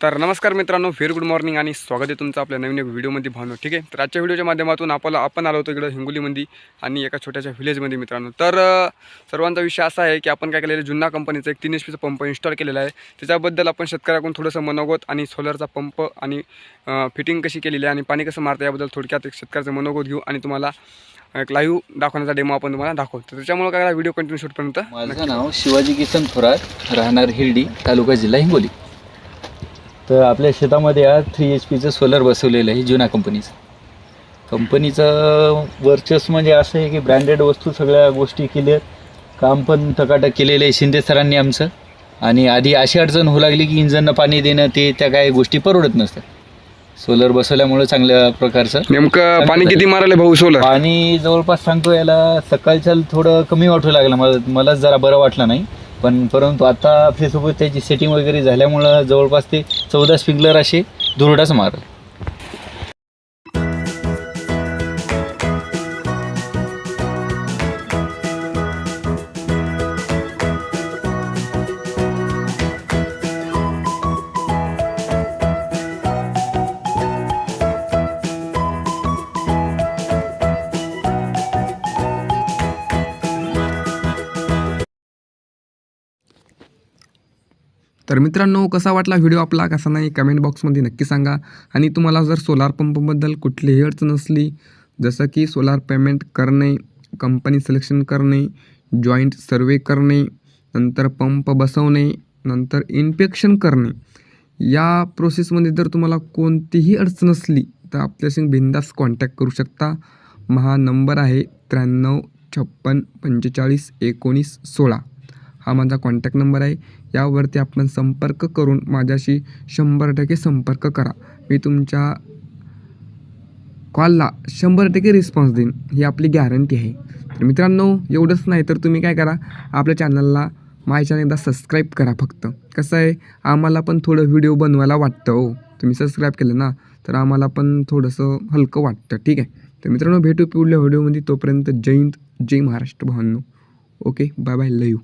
तर नमस्कार मित्रांनो फेर गुड मॉर्निंग आणि स्वागत आहे तुमचं आपल्या नवीन एक व्हिडिओमध्ये भावनो ठीक आहे? तर आजच्या व्हिडिओच्या माध्यमातून आपल्याला आपण आलो होतो इकडं हिंगोलीमध्ये आणि एका छोट्याशा व्हिलेजमध्ये मित्रांनो. तर सर्वांचा विषय असा आहे की आपण काय केलेलं जुन्ना कंपनीचा एक तीन एच पीचा पंप इन्स्टॉल केलेला आहे. त्याच्याबद्दल आपण शेतकऱ्याकडून थोडंसं मनोगत आणि सोलरचा पंप आणि फिटिंग कशी केलेली आहे आणि पाणी कसं मारतं याबद्दल थोडक्यात एक शेतकऱ्याचं मनोगत घेऊ आणि तुम्हाला एक लाईव्ह दाखवण्याचा डेमो आपण तुम्हाला दाखवतो. तर त्याच्यामुळे काय व्हिडिओ कंटिन्यू शूटपर्यंत माझं नाव शिवाजी किसन थोरात राहणार हिरडी तालुका जिल्हा हिंगोली. तर आपल्या शेतामध्ये आज थ्री एच पीचं सोलर बसवलेलं आहे जुना कंपनीचं कंपनीचं वर्चस्व म्हणजे असं आहे की ब्रँडेड वस्तू सगळ्या गोष्टी केल्या काम पण टकाटक केलेलं आहे शिंदे सरांनी आमचं. आणि आधी अशी अडचण होऊ लागली की इंजननं पाणी देणं ते त्या काही गोष्टी परवडत नसतात. सोलर बसवल्यामुळं चांगल्या प्रकारचं. नेमकं पाणी किती मारायला भाऊ सोलर पाणी जवळपास सांगतो याला सकाळच्या थोडं कमी वाटू लागलं. मला मलाच जरा बरं वाटलं नाही. पण परंतु आता आपल्यासोबत त्याची सेटिंग वगैरे झाल्यामुळं जवळपास ते चौदा स्प्रिंकलर असे धुरडाच मारले. तर मित्रांनो कसा वाटला व्हिडिओ आपला? कसा नाही? कमेंट बॉक्समध्ये नक्की सांगा. आणि तुम्हाला जर सोलार पंपबद्दल कुठलीही अडचण असली जसं की सोलार पेमेंट करणे कंपनी सिलेक्शन करणे जॉईंट सर्वे करणे नंतर पंप बसवणे नंतर इन्फेक्शन करणे या प्रोसेसमध्ये जर तुम्हाला कोणतीही अडचण असली तर आपल्याशी बिंदास कॉन्टॅक्ट करू शकता. महा नंबर आहे त्र्याण्णव छप्पन पंचेचाळीस एकोणीस सोळा. हा माझा कॉन्टॅक्ट नंबर आहे. यावरती आपण संपर्क करून माझ्याशी शंभर टक्के संपर्क करा. मी तुमच्या कॉलला शंभर टक्के रिस्पॉन्स देईन. ही आपली गॅरंटी आहे. तर मित्रांनो एवढंच नाही तर तुम्ही काय करा आपल्या चॅनलला माझ्या चॅनल एकदा सबस्क्राईब करा फक्त. कसं आहे आम्हाला पण थोडं व्हिडिओ बनवायला वाटतं हो. तुम्ही सबस्क्राईब केलं ना तर आम्हाला पण थोडंसं हलकं वाटतं. ठीक आहे? तर मित्रांनो भेटू पुढल्या व्हिडिओमध्ये तोपर्यंत जय हिंद जय महाराष्ट्र भावांनो. Okay bye bye love you